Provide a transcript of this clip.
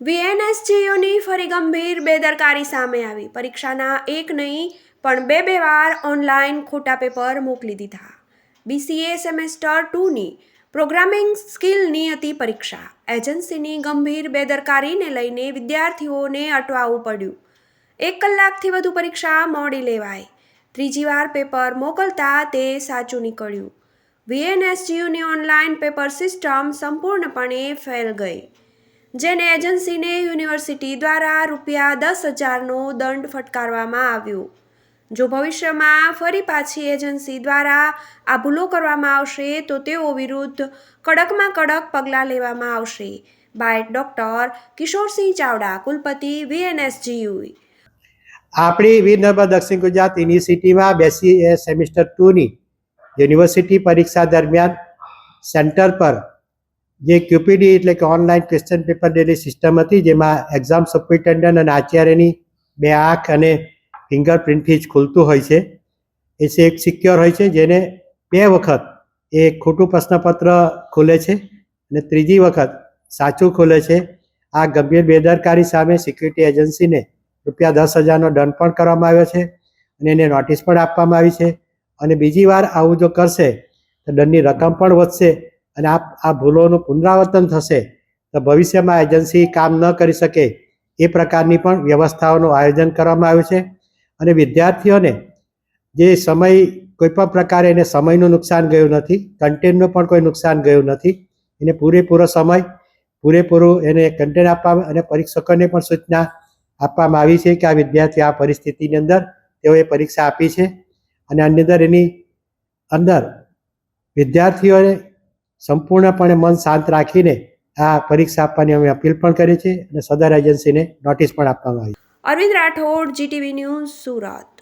વીએનએસજીયુની ફરી ગંભીર બેદરકારી સામે આવી. પરીક્ષાના એક નહીં, પણ બે બે વાર ઓનલાઈન ખોટા પેપર મોકલી દીધા. બીસીએ સેમેસ્ટર ટુની પ્રોગ્રામિંગ સ્કિલની હતી પરીક્ષા. એજન્સીની ગંભીર બેદરકારીને લઈને વિદ્યાર્થીઓને અટવાવું પડ્યું. એક કલાકથી વધુ પરીક્ષા મોડી લેવાય ત્રીજી વાર પેપર મોકલતા તે સાચું નીકળ્યું. વીએનએસજીયુની ઓનલાઈન પેપર સિસ્ટમ સંપૂર્ણપણે ફેલ ગઈ. જેને એજન્સીને યુનિવર્સિટી દ્વારા રૂપિયા દસ હજારનો દંડ ફટકારવામાં આવ્યો. જો ભવિષ્યમાં ફરી પાછી એજન્સી દ્વારા આ ભૂલો કરવામાં આવશે, તો તેઓ વિરુદ્ધ કડકમાં કડક પગલાં લેવામાં આવશે. બાય ડોક્ટર કિશોરસિંહ ચાવડા, કુલપતિ વીએનએસજીયુ આપણી વીર દક્ષિણ ગુજરાત યુનિવર્સિટીમાં બેસી સેમિસ્ટર ટુની યુનિવર્સિટી પરીક્ષા દરમિયાન સેન્ટર પર જે ક્યુપીડી એટલે કે online question paper delivery system હતી, જેમાં એક્ઝામ સુપ્રિન્ટેન્ડન્ટ અને આચાર્યની બે આંખ અને ફિંગરપ્રિન્ટથી જ ખુલતું હોય છે. એ છે એક સિક્યોર હોય છે, જેને બે વખત એ ખોટું પ્રશ્નપત્ર ખુલે છે અને ત્રીજી વખત સાચું ખુલે છે. આ ગંભીર બેદરકારી સામે સિક્યુરિટી એજન્સીને રૂપિયા દસ હજારનો દંડ પણ કરવામાં આવ્યો છે અને એને નોટિસ પણ આપવામાં આવી છે. અને બીજી વાર આવું જો કરશે, તો દંડની રકમ પણ વધશે. અને આ આ ભૂલોનું પુનરાવર્તન થશે તો ભવિષ્યમાં એજન્સી કામ ન કરી શકે એ પ્રકારની પણ વ્યવસ્થાઓનું આયોજન કરવામાં આવ્યું છે. અને વિદ્યાર્થીઓને જે સમય કોઈ પણ પ્રકારે એને સમયનું નુકસાન ગયું નથી, કન્ટેન્ટનું પણ કોઈ નુકસાન ગયું નથી, એને પૂરેપૂરો સમય, પૂરેપૂરું એને કન્ટેન્ટ આપવામાં અને પરીક્ષકોને પણ સૂચના આપવામાં આવી છે કે આ વિદ્યાર્થી આ પરિસ્થિતિની અંદર તેઓએ પરીક્ષા આપી છે. અને આની અંદર એની અંદર વિદ્યાર્થીઓને સંપૂર્ણપણે મન શાંત રાખીને આ પરીક્ષા આપવાની અમે અપીલ પણ કરી છે અને સદર એજન્સીને નોટિસ પણ આપવામાં આવી અરવિંદ રાઠોડ જીટીવી ન્યૂઝ સુરત.